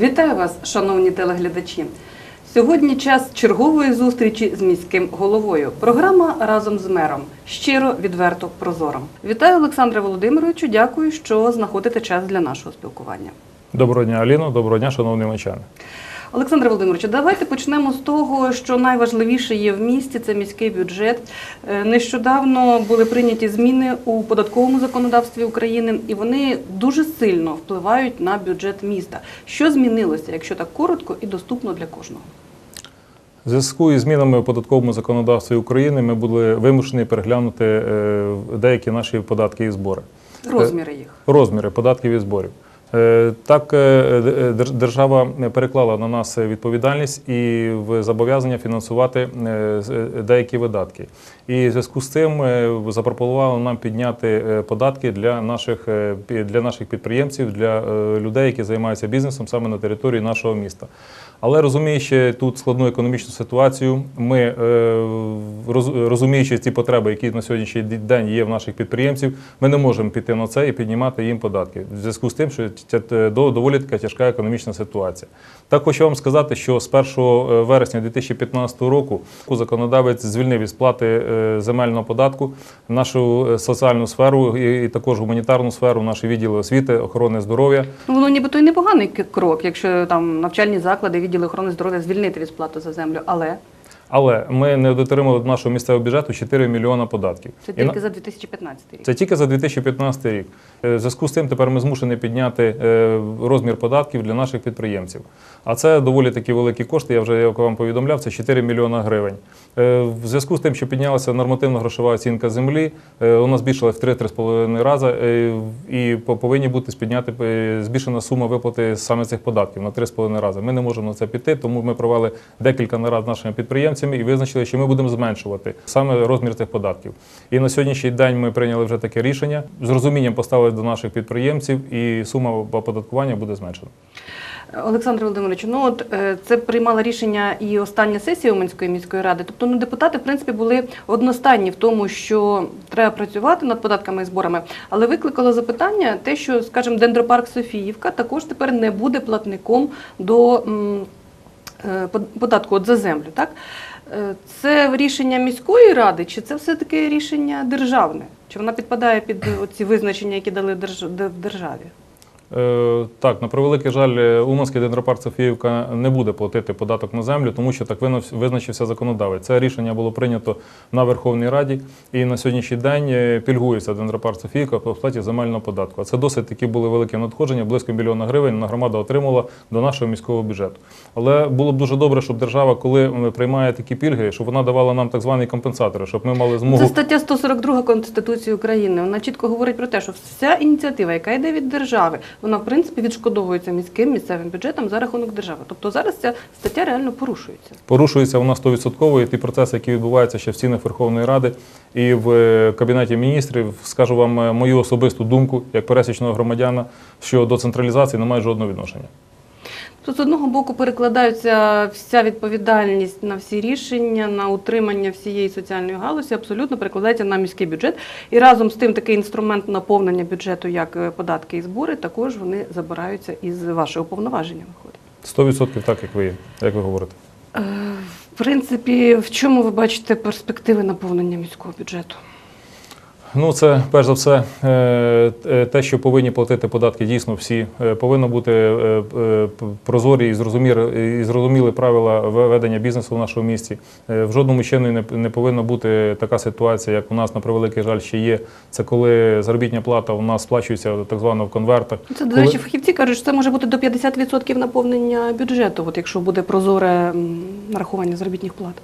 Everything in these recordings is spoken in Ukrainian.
Вітаю вас, шановні телеглядачі. Сьогодні час чергової зустрічі з міським головою. Програма разом з мером. Щиро, відверто, прозоро. Вітаю Олександре Володимировичу. Дякую, що знаходите час для нашого спілкування. Доброго дня, Аліно. Доброго дня, шановні мечани. Олександре Володимировичу, давайте почнемо з того, що найважливіше є в місті це міський бюджет. Е, Нещодавно були прийняті зміни у податковому законодавстві України, і вони дуже сильно впливають на бюджет міста. Що змінилося, якщо так коротко і доступно для кожного? В зв'язку із змінами у податковому законодавстві України ми були вимушені переглянути е, деякі наші податки і збори. Розміри їх. Розміри податків і зборів. Е, Так, е, держ- держава переклала на нас відповідальність і в зобов'язання фінансувати е, е, деякі видатки. І в зв'язку з цим е, запропонували нам підняти е, податки для наших, е, для наших підприємців, для е, людей, які займаються бізнесом саме на території нашого міста. Але розуміючи тут складну економічну ситуацію, ми е, роз- розуміючи ці потреби, які на сьогоднішній день є в наших підприємців, ми не можемо піти на це і піднімати їм податки в зв'язку з тим, що до- доволі така тяжка економічна ситуація. Так хочу вам сказати, що з 1 вересня 2015 року законодавець звільнив із сплати е, земельного податку нашу е, соціальну сферу і також гуманітарну сферу, наші відділи освіти, охорони здоров'я. Ну, воно нібито й непоганий крок, якщо там навчальні заклади, відділи охорони здоров'я звільнити від сплати за землю. Але Але ми не дотримали до нашого місцевого бюджету 4 мільйона податків. це І на- тільки за 2015 рік. Це тільки за 2015 рік. Е, В зв'язку з цим тепер ми змушені підняти е, розмір податків для наших підприємців. А це доволі такі великі кошти. Я вже як вам повідомляв, це 4 мільйона гривень. Е, В зв'язку з тим, що піднялася нормативна грошова оцінка землі, у нас збільшилась в 3-3,5 рази, і по- повинні бути спідняти е, збільшена сума виплати саме цих податків на 3,5 рази. Ми не можемо на це піти, тому ми провели декілька нарад з нашими підприємцями і визначили, що ми будемо зменшувати саме розмір цих податків. І на сьогоднішній день ми прийняли вже таке рішення. З розумінням поставили до наших підприємців, і сума оподаткування буде зменшена. Олександр Володимирович, ну от е, це приймала рішення і остання сесія Уманської міської ради. Тобто ну, депутати, в принципі, були одностайні в тому, що треба працювати над податками і зборами, але викликало запитання те, що, скажімо, дендропарк Софіївка також тепер не буде платником до податку от за землю. Так? Е, Це рішення міської ради, чи це все-таки рішення державне? Чи вона підпадає під ці визначення, які дали в державі? Е, Так, на превеликий жаль, е, Уманський дендропарк Софіївка не буде платити податок на землю, тому що так визначився законодавець. Це рішення було прийнято на Верховній Раді, і на сьогоднішній день е, пільгується дендропарк Софіївка по сплаті земельного податку. А це досить такі були великі надходження, близько мільйона гривень на громада отримала до нашого міського бюджету. Але було б дуже добре, щоб держава, коли приймає такі пільги, щоб вона давала нам так звані компенсатори, щоб ми мали змогу. Це стаття 142 Конституції України. Вона чітко говорить про те, що вся ініціатива, яка йде від держави, вона в принципі відшкодовується міським місцевим бюджетом за рахунок держави. Тобто зараз ця стаття реально порушується. Порушується вона 100% і ті процеси, які відбуваються ще в стінах Верховної Ради і в е, Кабінеті міністрів, скажу вам е, мою особисту думку як пересічного громадяна, що до централізації немає жодного відношення. Тобто, з одного боку перекладається вся відповідальність на всі рішення, на утримання всієї соціальної галузі, абсолютно перекладається на міський бюджет. І разом з тим такий інструмент наповнення бюджету, як е, податки і збори, також вони забираються із вашого повноваження. Виходить. 100% так, як ви, як ви говорите. Е, В принципі, в чому ви бачите перспективи наповнення міського бюджету? Ну, це перш за все е, е, те, що повинні платити податки дійсно всі. Е, Повинно бути прозорі і зрозумілі, і зрозумілі правила ведення бізнесу в нашому місті. В жодному чині не, повинна бути така ситуація, як у нас на превеликий жаль ще є. Це коли заробітня плата у нас сплачується так звано в конвертах. Це, до речі, фахівці кажуть, що це може бути до 50% наповнення бюджету, от якщо буде прозоре нарахування заробітних плат.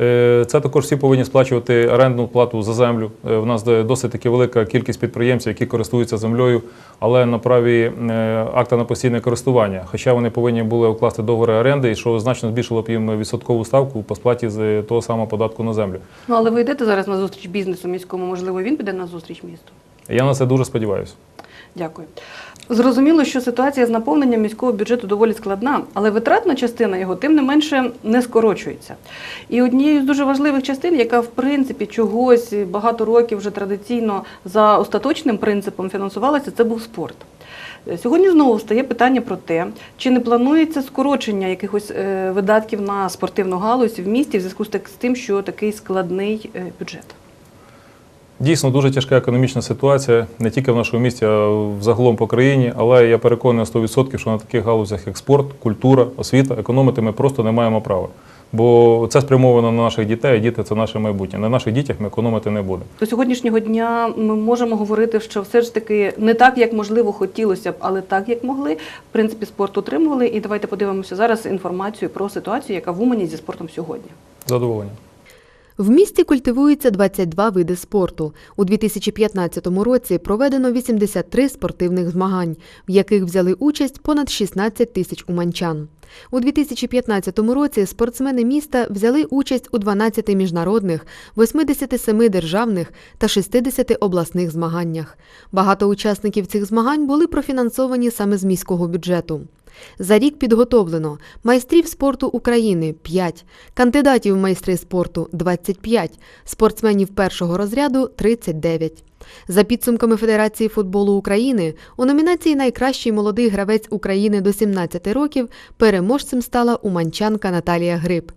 Е, Це також всі повинні сплачувати орендну плату за землю. Е, В нас досить таки велика кількість підприємців, які користуються землею, але на праві е, акта на постійне користування. Хоча вони повинні були укласти договори оренди, і що значно збільшило б їм відсоткову ставку по сплаті з того самого податку на землю. Ну але ви йдете зараз на зустріч бізнесу міському, можливо, він піде на зустріч місту. Я на це дуже сподіваюся. Дякую. Зрозуміло, що ситуація з наповненням міського бюджету доволі складна, але витратна частина його тим не менше не скорочується. І однією з дуже важливих частин, яка в принципі чогось багато років вже традиційно за остаточним принципом фінансувалася, це був спорт. Сьогодні знову стає питання про те, чи не планується скорочення якихось е, видатків на спортивну галузь в місті в зв'язку з тим, що такий складний е, бюджет. Дійсно дуже тяжка економічна ситуація не тільки в нашому місті, а взагалом по країні. Але я переконаний на 100%, що на таких галузях як спорт, культура, освіта, економити ми просто не маємо права. Бо це спрямовано на наших дітей, а діти це наше майбутнє. На наших дітях ми економити не будемо. До сьогоднішнього дня ми можемо говорити, що все ж таки не так, як можливо хотілося б, але так, як могли. В принципі, спорт утримували. І давайте подивимося зараз інформацію про ситуацію, яка в Умані зі спортом сьогодні. Задоволення. В місті культивується 22 види спорту. У 2015 році проведено 83 спортивних змагань, в яких взяли участь понад 16 тисяч уманчан. У 2015 році спортсмени міста взяли участь у 12 міжнародних, 87 державних та 60 обласних змаганнях. Багато учасників цих змагань були профінансовані саме з міського бюджету. За рік підготовлено майстрів спорту України 5, кандидатів в майстри спорту 25, спортсменів першого розряду 39. За підсумками Федерації футболу України, у номінації Найкращий молодий гравець України до 17 років переможцем стала уманчанка Наталія Гриб.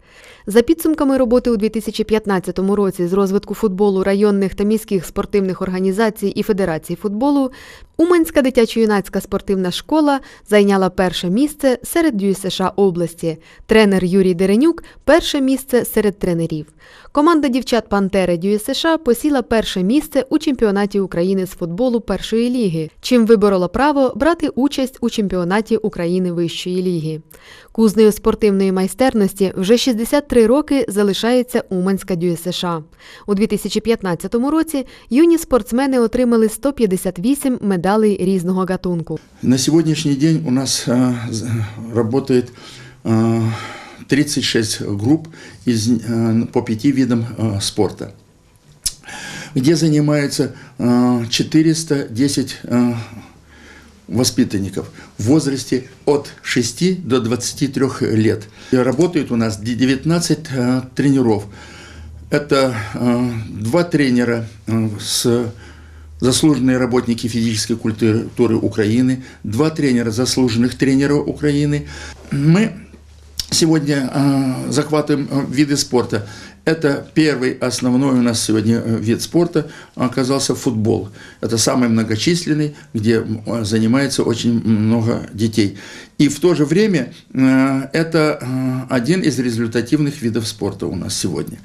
За підсумками роботи у 2015 році з розвитку футболу районних та міських спортивних організацій і Федерації футболу, Уманська дитячо-юнацька спортивна школа зайняла перше місце серед ДЮСШ області. Тренер Юрій Деренюк перше місце серед тренерів. Команда дівчат Пантери ДЮСШ посіла перше місце у чемпіонаті України з футболу першої ліги, чим виборола право брати участь у чемпіонаті України вищої ліги. Кузнею спортивної майстерності вже 63 роки залишається Уманська ДЮСШ. У 2015 році юні спортсмени отримали 158 медалей різного гатунку. На сегодняшний день у нас а, 36 групп из, по пяти видам а, спорта, где занимаются а, 410 а, воспитанников в возрасте от 6 до 23 лет. И Работает у нас 19 а, тренеров. Это два тренера с заслуженные работники физической культуры Украины, два тренера заслуженных тренеров Украины. Мы сегодня э, захватываем э, виды спорта. Это первый основной у нас сегодня э, вид спорта оказался футбол. Это самый многочисленный, где э, занимается очень много детей. И в то же время э, это э, один из результативных видов спорта у нас сегодня.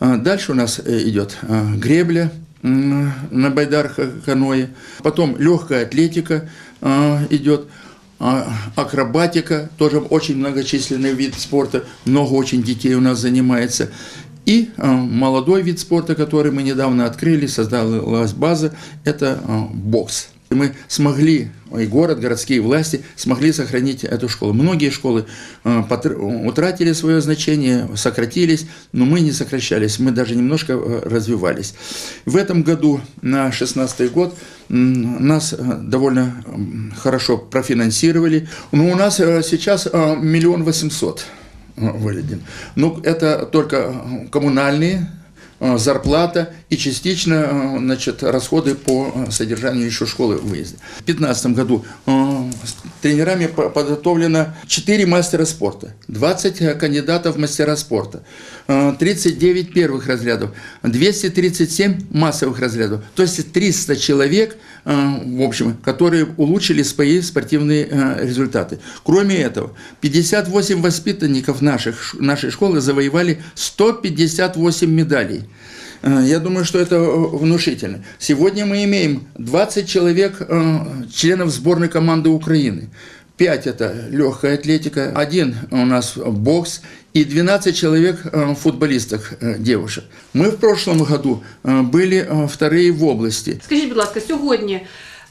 А, Дальше у нас идет а, гребля на байдар-каное, потом легкая атлетика а, идет, а, акробатика, тоже очень многочисленный вид спорта, много очень детей у нас занимается. И а, молодой вид спорта, который мы недавно открыли, создалась база, это а, бокс. Мы смогли, и город, городские власти смогли сохранить эту школу. Многие школы э, утратили свое значение, сократились, но мы не сокращались, мы даже немножко э, развивались. В этом году, на 2016 год, нас э, довольно хорошо профинансировали. Но у нас э, сейчас э, миллион восемьсот э, выведен. Ну, это только э, коммунальные э, зарплата и частично э, значит, расходы по э, содержанию еще школы выезда. В 2015 году э, тренерами по- подготовлено 4 мастера спорта, 20 э, кандидатов в мастера спорта, э, 39 первых разрядов, 237 массовых разрядов. То есть 300 человек, в общем, которые улучшили свои спортивные результаты. Кроме этого, 58 воспитанников наших, нашей школы завоевали 158 медалей. Э, Я думаю, что это э, внушительно. Сегодня мы имеем 20 человек, э, членов сборной команды Украины. 5 это легкая атлетика, один у нас бокс и 12 человек э, футболисток э, девушек. Мы в прошлом году э, были э, вторые в области. Скажіть, будь ласка, сьогодні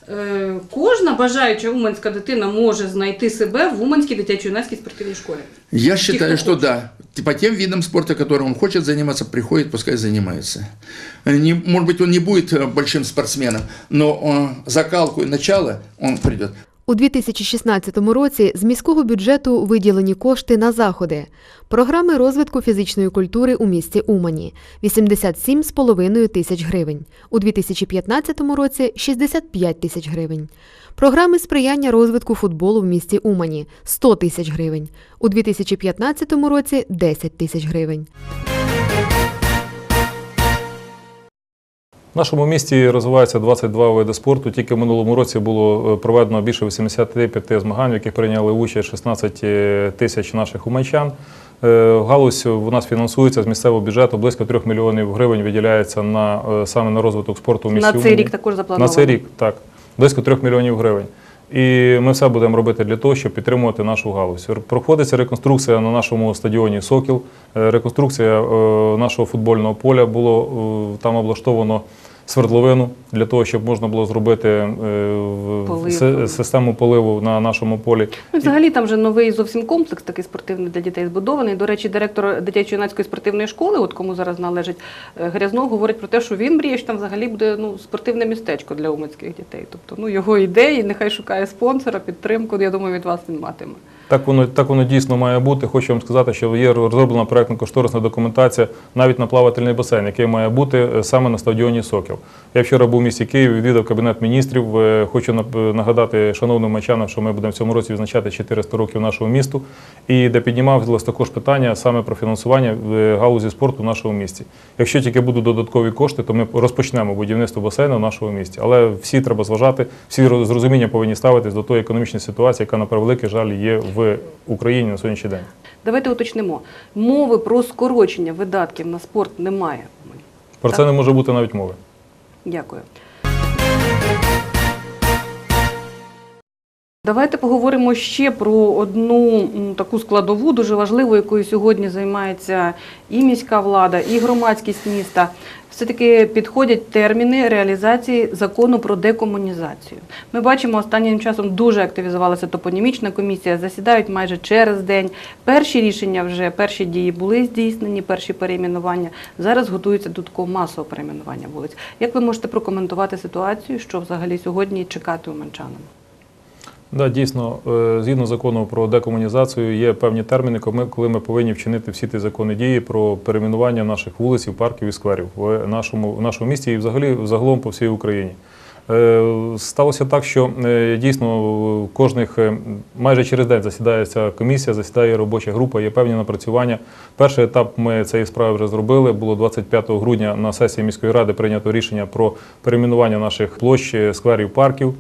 е, кожна бажаюча уманська дитина може знайти себе в Уманській дитячо-юнацькій спортивній школі? Я Тех, считаю, кто что хочет. да. По тем видам спорта, которым он хочет заниматься, приходит, пускай занимается. Не, может быть, он не будет э, большим спортсменом, но э, закалку и начало он придет. У 2016 році з міського бюджету виділені кошти на заходи. Програми розвитку фізичної культури у місті Умані – 87,5 тисяч гривень. У 2015 році – 65 тисяч гривень. Програми сприяння розвитку футболу в місті Умані 100 тисяч гривень. У 2015 році 10 тисяч гривень. В нашому місті розвивається 22 види спорту. Тільки в минулому році було е, проведено більше 85 змагань, в яких прийняли участь 16 тисяч наших умайчан. Е, Галузь у нас фінансується з місцевого бюджету. Близько 3 мільйонів гривень виділяється на е, саме на розвиток спорту в місті. На цей рік також На заплановано. цей рік, так. Близько 3 мільйонів гривень. І ми все будемо робити для того, щоб підтримувати нашу галузь. Проходиться реконструкція на нашому стадіоні Сокіл. Е, Реконструкція е, нашого футбольного поля було е, там облаштовано свердловину для того, щоб можна було зробити е, си- систему поливу на нашому полі. Ну, Взагалі там вже новий зовсім комплекс такий спортивний для дітей збудований. До речі, директор дитячо-юнацької спортивної школи, от кому зараз належить е, Грязно, говорить про те, що він мріє, що там взагалі буде ну, спортивне містечко для умицьких дітей. Тобто, ну його ідеї, нехай шукає спонсора, підтримку. Я думаю, від вас він матиме. Так воно, так воно дійсно має бути. Хочу вам сказати, що є розроблена проєктно-кошторисна документація навіть на плавательний басейн, який має бути е, саме на стадіоні Сокіл. Я вчора був в місті Києві, відвідав кабінет міністрів. Е, Хочу нап- нагадати шановним мачанам, що ми будемо в цьому році відзначати 400 років нашого місту, і де піднімалось також питання саме про фінансування е, галузі спорту в нашому місті. Якщо тільки будуть додаткові кошти, то ми розпочнемо будівництво басейну в нашому місті. Але всі треба зважати, всі роз- з розумінням повинні ставитись до тої економічної ситуації, яка на превеликий жаль є в Україні на сьогоднішній день. Давайте уточнимо. Мови про скорочення видатків на спорт немає. Про Так. це не може бути навіть мови. Дякую. Давайте поговоримо ще про одну таку складову, дуже важливу, якою сьогодні займається і міська влада, і громадськість міста. Все-таки підходять терміни реалізації закону про декомунізацію. Ми бачимо, останнім часом дуже активізувалася топонімічна комісія, засідають майже через день. Перші рішення вже, перші дії були здійснені, перші перейменування. Зараз готується додатково масове перейменування вулиць. Як ви можете прокоментувати ситуацію, що взагалі сьогодні чекати уманчанам? Да, дійсно, е, згідно закону про декомунізацію, є певні терміни, коли ми- повинні вчинити всі ті закони дії про перейменування наших вулиць, парків і скверів в нашому, в нашому місті і взагалі загалом по всій Україні. Е, Сталося так, що е, дійсно кожних майже через день засідає ця комісія, засідає робоча група, є певні напрацювання. Перший етап ми цієї справи вже зробили. Було 25 грудня на сесії міської ради прийнято рішення про перейменування наших площ, скверів, парків.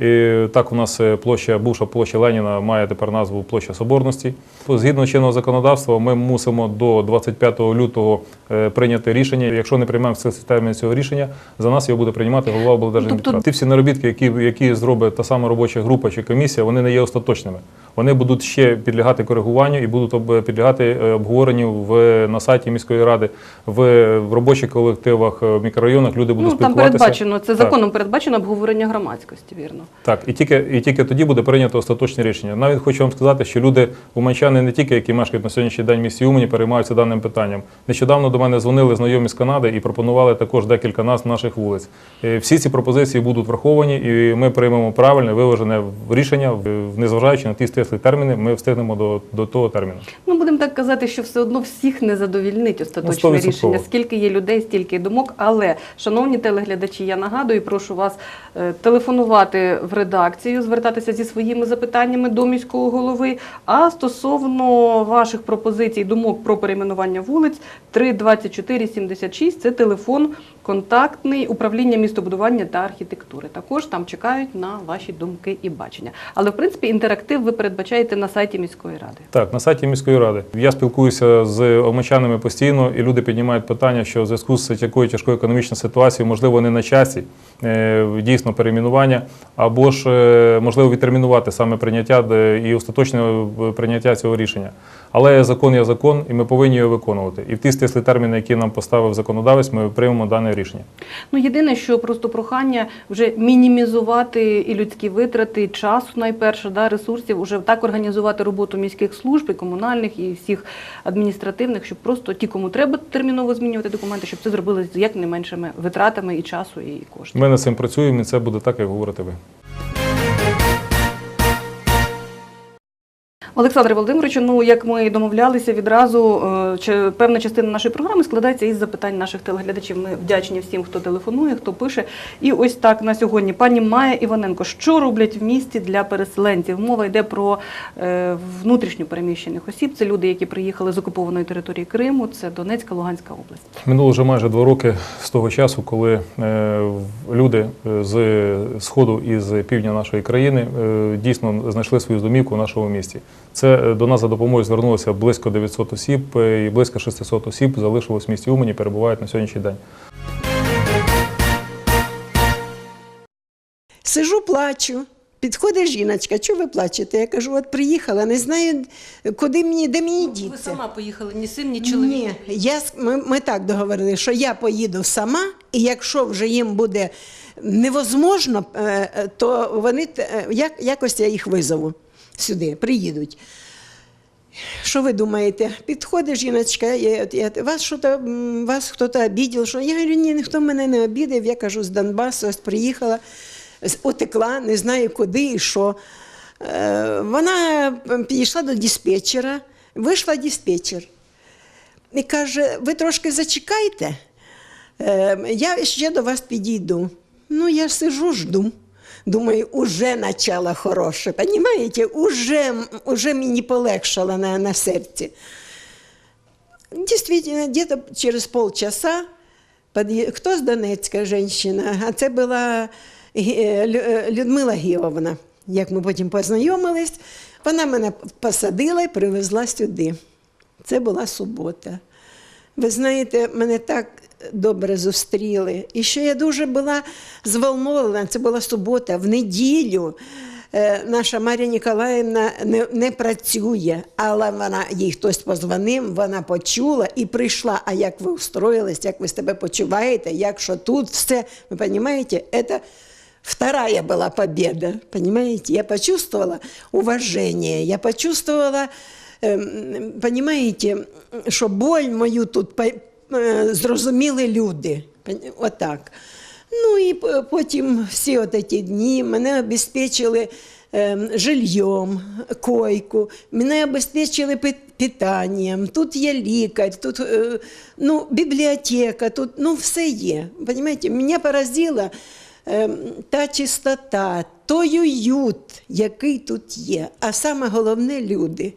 І так у нас е, площа, бувша площа Леніна має тепер назву площа Соборності. Згідно чинного законодавства, ми мусимо до 25 лютого е, прийняти рішення. Якщо не приймемо в системі цього рішення, за нас його буде приймати голова облдержадміністрації. Тобто- Ті всі наробітки, які, які зробить та сама робоча група чи комісія, вони не є остаточними. Вони будуть ще підлягати коригуванню і будуть підлягати е, обговоренню в на сайті міської ради, в, в робочих колективах, в мікрорайонах. Люди будуть Ну там спілкуватися. передбачено це Так. законом передбачено обговорення громадськості, вірно. Так, і тільки, і тільки тоді буде прийнято остаточне рішення. Навіть хочу вам сказати, що люди уманчани не тільки, які мешкають на сьогоднішній день в місті Умані, переймаються даним питанням. Нещодавно до мене дзвонили знайомі з Канади і пропонували також декілька нас наших вулиць. Е, Всі ці пропозиції будуть враховані, і ми приймемо правильне, виважене рішення, незважаючи на ті стислі терміни, ми встигнемо до, до того терміну. Ну, будемо так казати, що все одно всіх не задовільнить остаточне Ну, рішення. Скільки є людей, стільки думок. Але, шановні телеглядачі, я нагадую, прошу вас е, телефонувати в редакцію, звертатися зі своїми запитаннями до міського голови. А стосовно ваших пропозицій, думок про перейменування вулиць, 324 76 – це телефон контактний управління містобудування та архітектури. Також там чекають на ваші думки і бачення. Але в принципі інтерактив ви передбачаєте на сайті міської ради. Так, на сайті міської ради. Я спілкуюся з омичанами постійно, і люди піднімають питання, що в зв'язку з такою тяжкою економічною ситуацією, можливо, не на часі е, дійсно перейменування, або ж е, можливо відтермінувати саме прийняття і остаточне е, прийняття цього рішення. Але закон є закон, і ми повинні його виконувати. І в ті стислі терміни, які нам поставив законодавець, ми приймемо дане рішення. Ну, єдине, що просто прохання вже мінімізувати і людські витрати, і часу найперше, да, ресурсів, уже так організувати роботу міських служб, і комунальних, і всіх адміністративних, щоб просто ті, кому треба терміново змінювати документи, щоб це зробили з як найменшими витратами і часу, і коштів. Ми над цим працюємо, і це буде так, як говорите ви. Олександре Володимировичу, ну як ми домовлялися відразу, е, чи певна частина нашої програми складається із запитань наших телеглядачів. Ми вдячні всім, хто телефонує, хто пише. І ось так на сьогодні. Пані Майя Іваненко, що роблять в місті для переселенців? Мова йде про е, внутрішньо переміщених осіб. Це люди, які приїхали з окупованої території Криму, це Донецька, Луганська область. Минуло вже майже два роки з того часу, коли е, люди з сходу і з півдня нашої країни дійсно знайшли свою домівку в нашому місті. Це е, до нас за допомогою звернулося близько 900 осіб, е, і близько 600 осіб залишилось в місті Умані, перебувають на сьогоднішній день. Сижу, плачу. Підходить жіночка, чого ви плачете? Я кажу, от приїхала, не знаю, куди мені, де мені діться. поїхали, ні син, ні чоловік. Ні, я, с- ми, ми так договорили, що я поїду сама, і якщо вже їм буде невозможно, е, то вони як, якось я їх визову сюди, приїдуть. Що ви думаєте? Підходить жіночка, я, я, вас, що-то, вас хтось обідав, що я говорю, ні, ніхто мене не обідав, я кажу, з Донбасу, ось приїхала, утекла, не знаю куди і що. Е, Вона підійшла до диспетчера, вийшла диспетчер і каже: ви трошки зачекайте, е, я ще до вас підійду. Ну, я сижу, жду. Думаю, уже начало хороше. Понимаете, уже, уже мені полегшало на, на серці. Действительно, где-то через полчаса подъе- кто з Донецька женщина, а це була Лю- е, Людмила Гіовна. Як ми потім познайомились, вона мене посадила і привезла сюди. Це була субота. Ви знаєте, мене так добре зустріли. І що я дуже була зволнована, це була субота, в неділю. е, Наша Марія Ніколаївна не, не працює, але вона їй хтось позвонив, вона почула і прийшла. А як ви устроїлись, як ви себе почуваєте, як що тут все, ви розумієте, це вторая была победа, понимаете? Я почувствовала уважение, я почувствовала, ем, понимаете, що боль мою тут зрозуміли люди. Отак. Ну і потім всі от дні мене обезпечили ем, жильем, койку, мене обезпечили питанням, тут є лікар, тут е, ну, бібліотека, тут ну, все є. Понимаете? Мене поразило ем, та чистота, той уют, який тут є. А саме головне люди.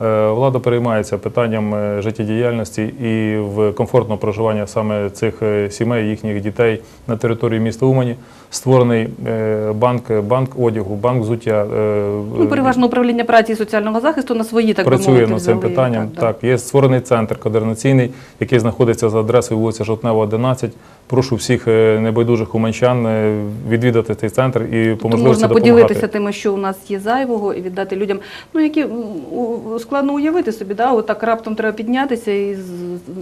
Влада переймається питанням е, життєдіяльності і в комфортного проживання саме цих е, сімей, їхніх дітей на території міста Умані. Створений е, банк, банк одягу, банк взуття. е, Ну, переважно управління праці і соціального захисту на свої так би працює мовити, над цим взяли, питанням. да. Так, є створений центр координаційний, який знаходиться за адресою вулиця Жовтнева, 11. Прошу всіх е, небайдужих уманчан е, відвідати цей центр і по можливості можна допомагати. поділитися тим, що у нас є зайвого, і віддати людям, ну які складно уявити собі, да, отак раптом треба піднятися і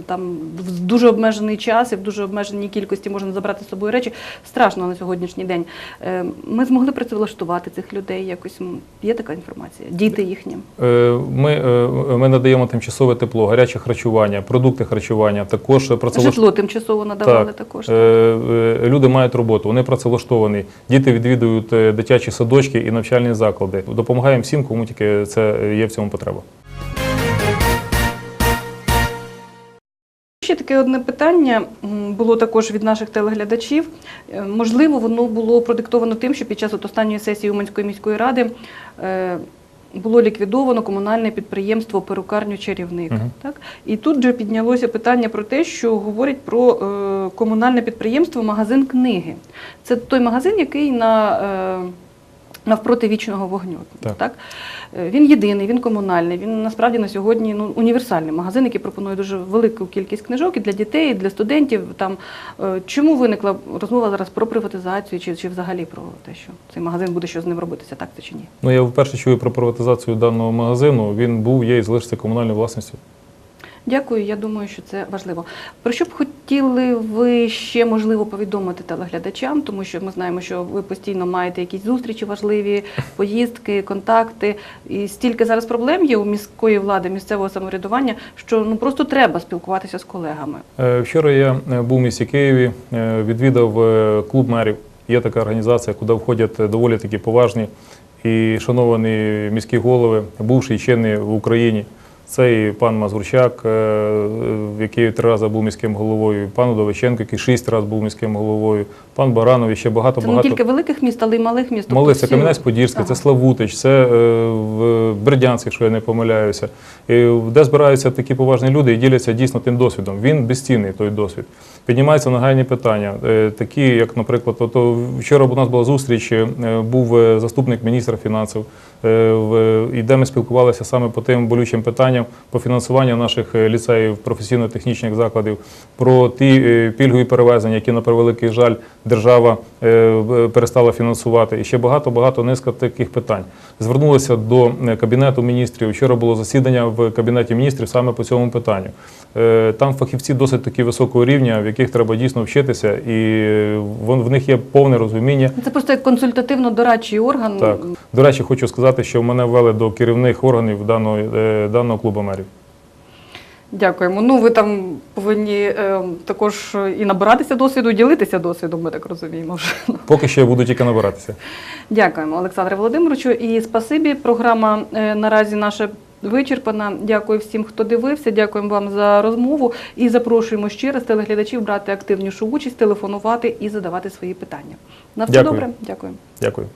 там в дуже обмежений час і в дуже обмеженій кількості можна забрати з собою речі. Страшно на сьогоднішній день. Е, Ми змогли працевлаштувати цих людей. Якось є така інформація. Діти їхні. Е, Ми, е, ми надаємо тимчасове тепло, гаряче харчування, продукти харчування, також працевлаштування. Житло тимчасово надавали також. Е, е, Люди мають роботу, вони працевлаштовані. Діти відвідують дитячі садочки і навчальні заклади. Допомагаємо всім, кому тільки це є в цьому потреба. Ще таке одне питання було також від наших телеглядачів. Е, Можливо, воно було продиктовано тим, що під час от останньої сесії Уманської міської ради е, було ліквідовано комунальне підприємство перукарню чарівник. Мгм. Так? І тут же піднялося питання про те, що говорять про е, комунальне підприємство магазин книги. Це той магазин, який на е, навпроти вічного вогню. Так. Так. Він єдиний, він комунальний. Він насправді на сьогодні ну, універсальний магазин, який пропонує дуже велику кількість книжок і для дітей, і для студентів. Там е, чому виникла розмова зараз про приватизацію, чи, чи взагалі про те, що цей магазин буде що з ним робитися, так це чи ні? Ну я вперше чую про приватизацію даного магазину. Він був, є і залишиться комунальною власністю. Дякую, я думаю, що це важливо. Про що б хотіли ви ще можливо повідомити телеглядачам, тому що ми знаємо, що ви постійно маєте якісь зустрічі важливі, поїздки, контакти. І стільки зараз проблем є у міської влади, місцевого самоврядування, що ну просто треба спілкуватися з колегами. Е, Вчора я е, був в місті Києві, е, відвідав клуб мерів. Є така організація, куди входять доволі такі поважні і шановані міські голови, бувші і чинні в Україні. Це і пан Мазурчак, е, який три рази був міським головою, пан Удовиченко, який шість разів був міським головою, пан Баранов і ще Це не Багато не тільки великих міст, але й малих міст. Малих, Тобто це Кам'янець-Подільське, ага. це Славутич, це е, в Бердянськ, якщо я не помиляюся. І де збираються такі поважні люди і діляться дійсно тим досвідом. Він безцінний той досвід. Піднімаються нагальні питання, е, такі, як, наприклад, ото вчора у нас була зустріч, е, був е, заступник міністра фінансів, і де ми спілкувалися саме по тим болючим питанням по фінансуванню наших ліцеїв, професійно-технічних закладів, про ті пільгові перевезення, які, на превеликий жаль, держава перестала фінансувати. І ще багато-багато низка таких питань. Звернулися до Кабінету міністрів. Вчора було засідання в Кабінеті міністрів саме по цьому питанню. Е, Там фахівці досить таки високого рівня, в яких треба дійсно вчитися, і в них є повне розуміння. Це просто як консультативно-дорадчий орган. Так. До речі, хочу сказати, що мене ввели до керівних органів даного, е, даного клубу мерів. Дякуємо. Ну, ви там повинні е, також і набиратися досвіду, і ділитися досвідом, ми так розуміємо вже. Поки що я буду тільки набиратися. Дякуємо, Олександре Володимировичу. І спасибі. Програма е, наразі наша вичерпана. Дякую всім, хто дивився. Дякуємо вам за розмову. І запрошуємо ще раз телеглядачів брати активнішу участь, телефонувати і задавати свої питання. На все Дякую. добре. Дякую. Дякую.